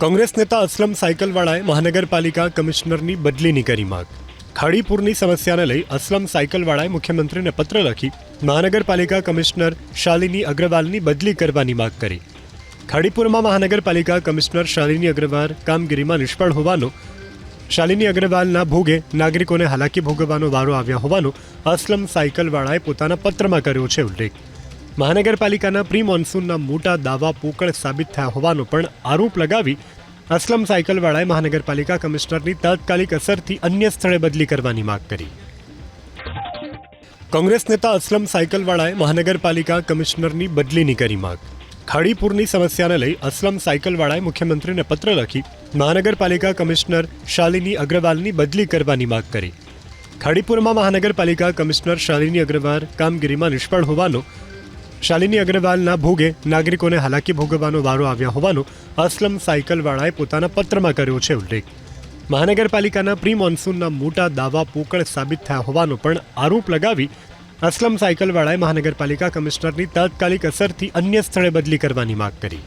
કોંગ્રેસ નેતા અસલમ સાયકલવાળાએ મહાનગરપાલિકા કમિશનરની બદલીની કરી માંગ. ખાડીપુરની સમસ્યાને લઈ અસલમ સાયકલવાળાએ મુખ્યમંત્રીને પત્ર લખી મહાનગરપાલિકા કમિશનર શાલિની અગ્રવાલની બદલી કરવાની માંગ કરી. ખાડીપુરમાં મહાનગરપાલિકા કમિશનર શાલિની અગ્રવાલ કામગીરીમાં નિષ્ફળ હોવાનો, શાલિની અગ્રવાલના ભોગે નાગરિકોને હાલાકી ભોગવવાનો વારો આવ્યા હોવાનો અસલમ સાયકલવાળાએ પોતાના પત્રમાં કર્યો છે ઉલ્લેખ. મહાનગરપાલિકાના પ્રી મોન્સૂનના મોટા દાવા પોકળ સાબિત થયા હોવાનો પણ આરોપ લગાવી અસલમ સાયકલવાળાએ મહાનગરપાલિકા કમિશનરની તાત્કાલિક અસરથી અન્ય સ્થળે બદલી કરવાની માંગ કરી. કોંગ્રેસ નેતા અસલમ સાયકલવાળાએ મહાનગરપાલિકા કમિશનરની બદલીની કરી માંગ. ખાડીપુરની સમસ્યાને લઈ અસલમ સાયકલવાળાએ મુખ્યમંત્રીને પત્ર લખી મહાનગરપાલિકા કમિશનર શાલિની અગ્રવાલની બદલી કરવાની માંગ કરી. ખાડીપુરમાં મહાનગરપાલિકા કમિશનર શાલિની અગ્રવાલ કામગીરીમાં નિષ્ફળ હોવાનો શાલિની અગ્રવાલના ભોગે નાગરિકોને હાલાકી ભોગવવાનો વારો આવ્યા હોવાનો અસલમ સાયકલવાળાએ પોતાના પત્રમાં કર્યો છે ઉલ્લેખ. મહાનગરપાલિકાના પ્રી મોન્સૂનના મોટા દાવા પોકળ સાબિત થયા હોવાનો પણ આરોપ લગાવી અસલમ સાયકલવાળાએ મહાનગરપાલિકા કમિશનરની તાત્કાલિક અસરથી અન્ય સ્થળે બદલી કરવાની માંગ કરી.